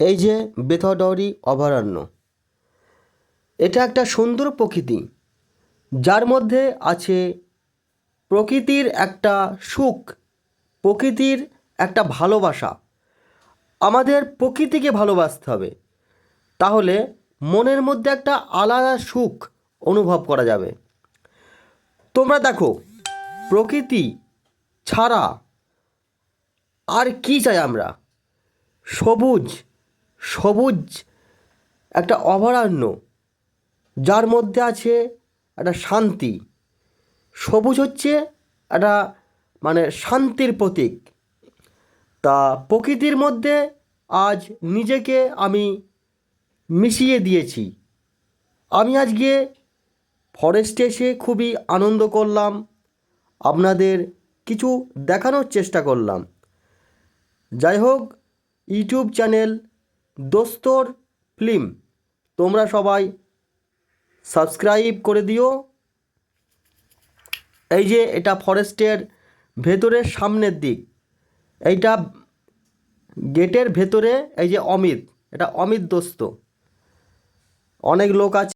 এই যে বেথডরি অভয়ারণ্য। এটা একটা সুন্দর প্রকৃতি, যার মধ্যে আছে প্রকৃতির একটা সুখ, প্রকৃতির একটা ভালোবাসা। আমাদের প্রকৃতিকে ভালোবাসতে হবে। তাহলে মনের মধ্যে একটা আলাদা সুখ অনুভব করা যাবে। তোমরা দেখো, প্রকৃতি ছাড়া আর কি চাই আমরা? সবুজ সবুজ, একটা অভয়ারণ্য, যার মধ্যে আছে একটা শান্তি। সবুজ হচ্ছে একটা মানে শান্তির প্রতীক। তা প্রকৃতির মধ্যে আজ নিজেকে আমি মিশিয়ে দিয়েছি। আমি আজকে ফরেস্টে এসে খুবই আনন্দ করলাম। আপনাদের কিছু দেখানোর চেষ্টা করলাম। যাই হোক, ইউটিউব চ্যানেল দোস্তর ফিল্ম। তোমরা সবাই সাবস্ক্রাইব করে দিও। এই যে এটা ফরেস্টের ভেতরের সামনের দিক। এইটা গেটের ভেতরে এই যে অমিত। এটা অমিত দোস্ত। অনেক লোক আছে।